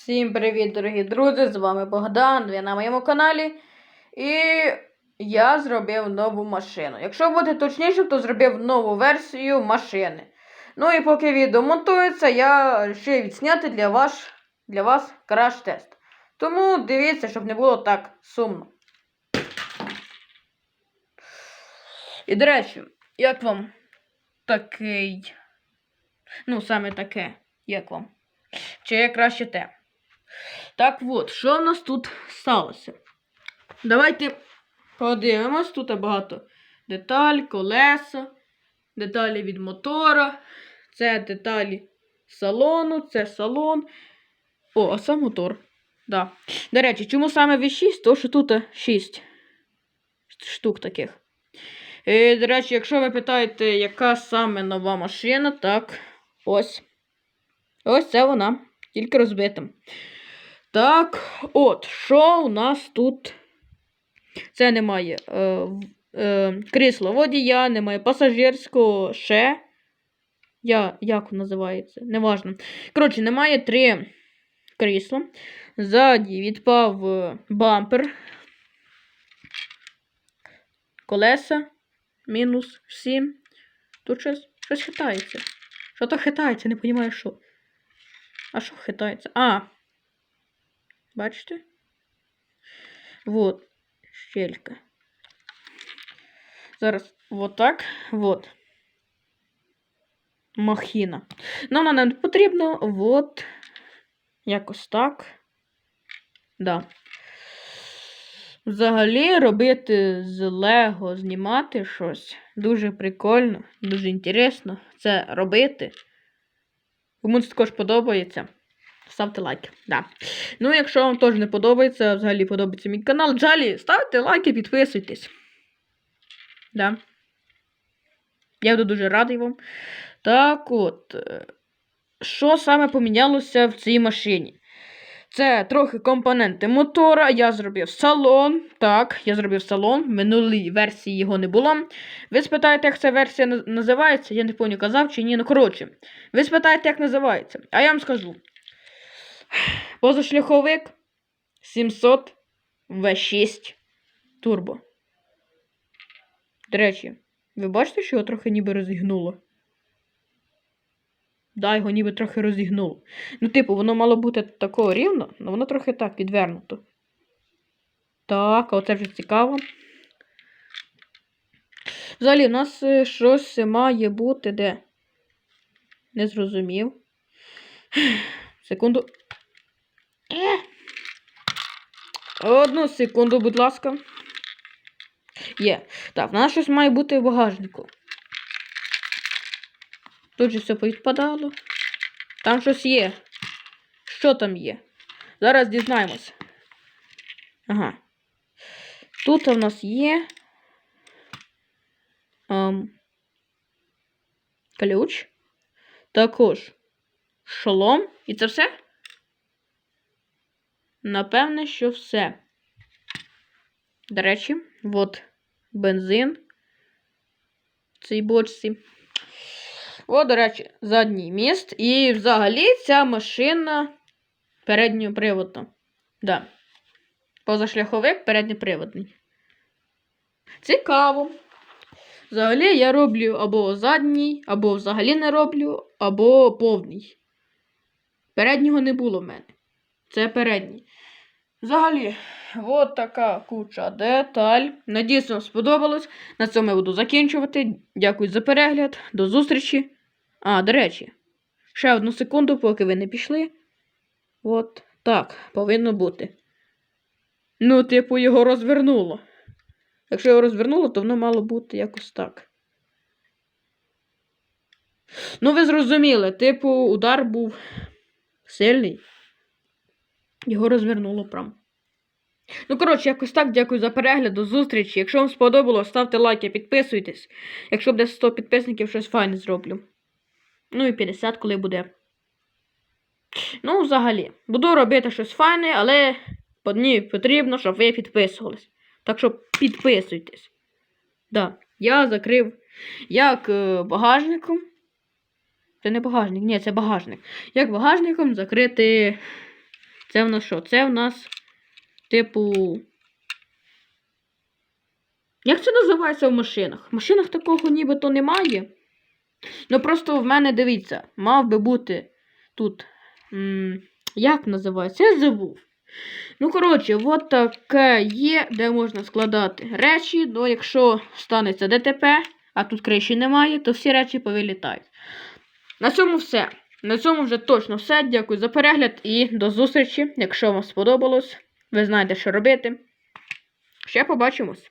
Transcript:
Всім привіт, дорогі друзі! З вами Богдан, ви на моєму каналі. І я зробив нову машину. Якщо бути точнішим, то зробив нову версію машини. Ну і поки відео монтується, я вирішив відсняти для вас, для вас краш-тест. Тому дивіться, щоб не було так сумно. І до речі, як вам такий. Ну, саме таке, як вам? Чи краще те? Так от, що в нас тут сталося? Давайте подивимось. Тут багато деталь, колеса, деталі від мотора, це деталі салону, це салон. О, а сам мотор. Да. До речі, чому саме V6? Тому що тут 6 штук таких. І, до речі, якщо ви питаєте, яка саме нова машина, так, ось. Ось це вона, тільки розбита. Так, от, що у нас тут? Це немає е, е, крісла водія, немає пасажирського ще. Я, як називається? Неважно. Коротше, немає три крісла. Ззаді відпав е, бампер. Колеса. Мінус 7. Тут щось, щось хитається. Що то хитається, не розумію, що. А що хитається? А. Бачите? Вот. Щелька. Зараз вот так. Вот. Махіна. Нам вона не потрібно. Вот. Якось так. Да. Взагалі робити з Лего, знімати щось дуже прикольно, дуже інтересно це робити. Кому це також подобається, ставте лайки. Да. Ну, якщо вам теж не подобається, взагалі подобається мій канал, Джалі, ставте лайки, підписуйтесь. Да. Я буду дуже радий вам. Так от, е, що саме помінялося в цій машині? Це трохи компоненти мотора. Я зробив салон. Так, я зробив салон. В минулій версії його не було. Ви спитаєте, як ця версія називається? Я не пам'ятаю, казав чи ні. Ну, коротше. Ви спитаєте, як називається. А я вам скажу. Позашляховик 700 V6 Турбо. До речі, ви бачите, що його трохи ніби розігнуло? Да, його ніби трохи розігнуло. Ну, типу, воно мало бути такого рівно, але воно трохи так підвернуто. Так, а оце вже цікаво. Взагалі, у нас е, щось має бути де. Не зрозумів. Секунду. Одну секунду, будь ласка. Є. Так, в нас щось має бути в багажнику. Тут же все повідпадало. Там щось є. Що там є? Зараз дізнаємось. Ага. Тут у нас є. Ем, ключ. Також шолом. І це все? Напевне, що все. До речі, от бензин в цій бочці. О, до речі, задній міст. І взагалі ця машина передньоприводна. Да. Позашляховик передньоприводний. Цікаво. Взагалі я роблю або задній, або взагалі не роблю, або повний. Переднього не було в мене. Це передній. Взагалі, от така куча деталь. Надіюсь, вам сподобалось. На цьому я буду закінчувати. Дякую за перегляд. До зустрічі. А, до речі, ще одну секунду, поки ви не пішли. От так, повинно бути. Ну, типу, його розвернуло. Якщо його розвернуло, то воно мало бути якось так. Ну, ви зрозуміли, типу, удар був сильний. Його розвернуло прям. Ну, коротше, якось так. Дякую за перегляд. До зустрічі. Якщо вам сподобалось, ставте лайки, підписуйтесь. Якщо буде 100 підписників, щось файне зроблю. Ну і 50, коли буде. Ну, взагалі, буду робити щось файне, але мені потрібно, щоб ви підписувались. Так що підписуйтесь. Да, я закрив як е, багажником. Це не багажник, ні, це багажник. Як багажником закрити Це в нас що? Це в нас, типу. Як це називається в машинах? В машинах такого нібито немає. Ну просто в мене, дивіться, мав би бути тут. М, як називається? Я забув. Ну, коротше, от таке є, де можна складати речі. Ну, якщо станеться ДТП, а тут криші немає, то всі речі повилітають. На цьому все. На цьому вже точно все. Дякую за перегляд і до зустрічі. Якщо вам сподобалось, ви знаєте, що робити. Ще побачимось.